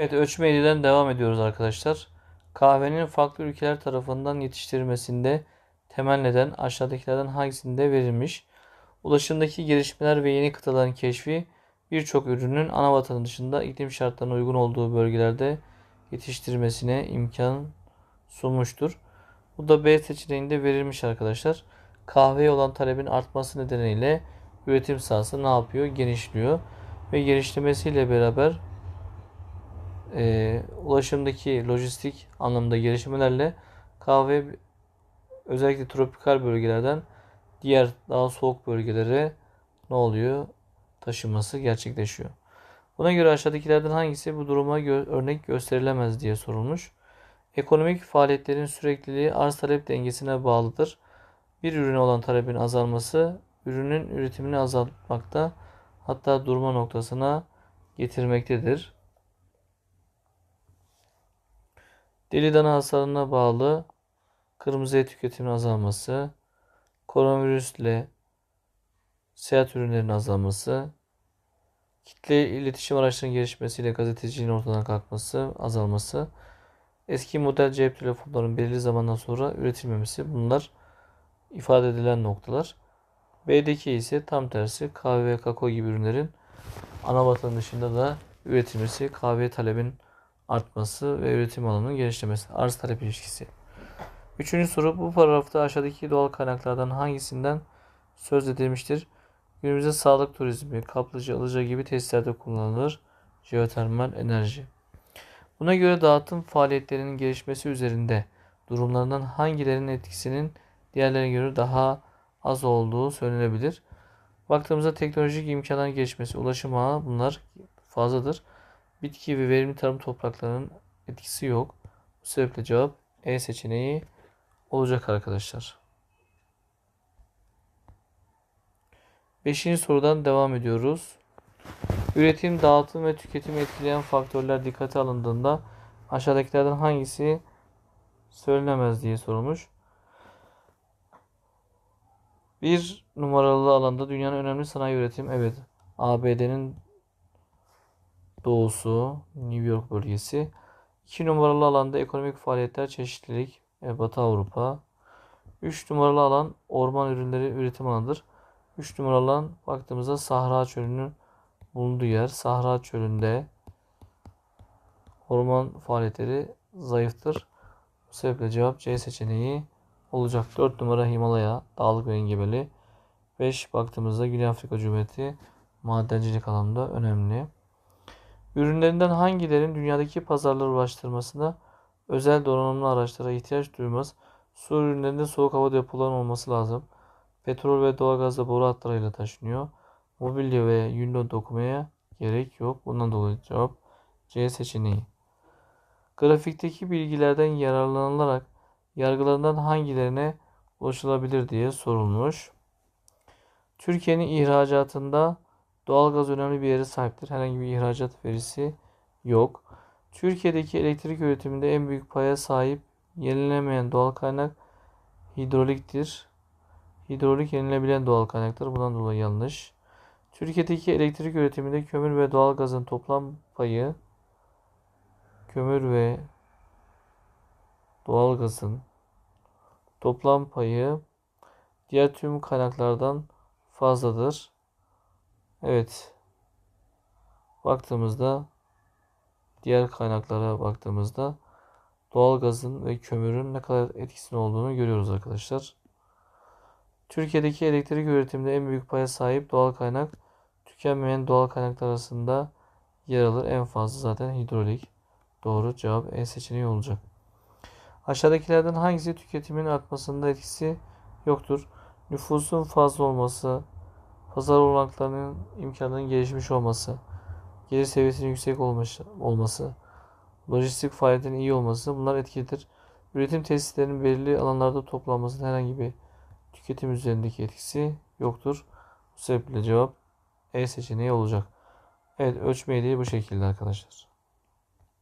Evet ölçme devam ediyoruz arkadaşlar. Kahvenin farklı ülkeler tarafından yetiştirilmesinde temel neden aşağıdakilerden hangisinde verilmiş? Ulaşımdaki gelişmeler ve yeni kıtaların keşfi birçok ürünün ana vatanı dışında iklim şartlarına uygun olduğu bölgelerde yetiştirilmesine imkan sunmuştur. Bu da B seçeneğinde verilmiş arkadaşlar. Kahveye olan talebin artması nedeniyle üretim sahası ne yapıyor? Genişliyor. Ve genişlemesiyle beraber e, ulaşımdaki lojistik anlamda gelişmelerle kahve özellikle tropikal bölgelerden diğer daha soğuk bölgelere ne oluyor? Taşınması gerçekleşiyor. Buna göre aşağıdakilerden hangisi bu duruma gö örnek gösterilemez diye sorulmuş. Ekonomik faaliyetlerin sürekliliği arz talep dengesine bağlıdır. Bir ürüne olan talebin azalması ürünün üretimini azaltmakta hatta durma noktasına getirmektedir. Deli dana hastalığına bağlı kırmızı et tüketiminin azalması, koronavirüsle seyahat ürünlerinin azalması, kitle iletişim araçlarının gelişmesiyle gazeteciliğin ortadan kalkması, azalması, eski model cep telefonlarının belirli zamandan sonra üretilmemesi bunlar ifade edilen noktalar. B'deki ise tam tersi kahve ve kakao gibi ürünlerin ana vatan dışında da üretilmesi, kahve talebin artması ve üretim alanının genişlemesi. Arz talep ilişkisi. Üçüncü soru bu paragrafta aşağıdaki doğal kaynaklardan hangisinden söz edilmiştir? Günümüzde sağlık turizmi, kaplıca, ılıca gibi tesislerde kullanılır. Jeotermal enerji. Buna göre dağıtım faaliyetlerinin gelişmesi üzerinde durumlarından hangilerinin etkisinin diğerlerine göre daha az olduğu söylenebilir. Baktığımızda teknolojik imkanların gelişmesi, ulaşım ağı bunlar fazladır. Bitki ve verimli tarım topraklarının etkisi yok. Bu sebeple cevap E seçeneği olacak arkadaşlar. Beşinci sorudan devam ediyoruz. Üretim, dağıtım ve tüketimi etkileyen faktörler dikkate alındığında aşağıdakilerden hangisi söylenemez diye sorulmuş. Bir numaralı alanda dünyanın önemli sanayi üretim. Evet. ABD'nin doğusu, New York bölgesi. 2 numaralı alanda ekonomik faaliyetler, çeşitlilik, e, Batı Avrupa. 3 numaralı alan orman ürünleri üretim alanıdır. 3 numaralı alan baktığımızda Sahra Çölü'nün bulunduğu yer. Sahra Çölü'nde orman faaliyetleri zayıftır. Bu sebeple cevap C seçeneği olacak. 4 numara Himalaya, dağlık ve engebeli. 5 baktığımızda Güney Afrika Cumhuriyeti madencilik alanında önemli. Ürünlerinden hangilerin dünyadaki pazarlara ulaştırmasına özel donanımlı araçlara ihtiyaç duymaz? Su ürünlerinde soğuk hava depolarının olması lazım. Petrol ve doğalgazla boru hatlarıyla taşınıyor. Mobilya ve yünle dokumaya gerek yok. Bundan dolayı cevap C seçeneği. Grafikteki bilgilerden yararlanılarak yargılarından hangilerine ulaşılabilir diye sorulmuş. Türkiye'nin ihracatında Doğalgaz önemli bir yere sahiptir. Herhangi bir ihracat verisi yok. Türkiye'deki elektrik üretiminde en büyük paya sahip yenilenemeyen doğal kaynak hidroliktir. Hidrolik yenilebilen doğal kaynaktır. Bundan dolayı yanlış. Türkiye'deki elektrik üretiminde kömür ve doğalgazın toplam payı kömür ve doğalgazın toplam payı diğer tüm kaynaklardan fazladır. Evet. Baktığımızda diğer kaynaklara baktığımızda doğalgazın ve kömürün ne kadar etkisinin olduğunu görüyoruz arkadaşlar. Türkiye'deki elektrik üretiminde en büyük paya sahip doğal kaynak tükenmeyen doğal kaynaklar arasında yer alır. En fazla zaten hidrolik. Doğru cevap E seçeneği olacak. Aşağıdakilerden hangisi tüketimin artmasında etkisi yoktur? Nüfusun fazla olması, pazar olanaklarının imkanının gelişmiş olması, gelir seviyesinin yüksek olması, lojistik faaliyetin iyi olması bunlar etkilidir. Üretim tesislerinin belirli alanlarda toplanmasının herhangi bir tüketim üzerindeki etkisi yoktur. Bu sebeple cevap E seçeneği olacak. Evet ölçme bu şekilde arkadaşlar.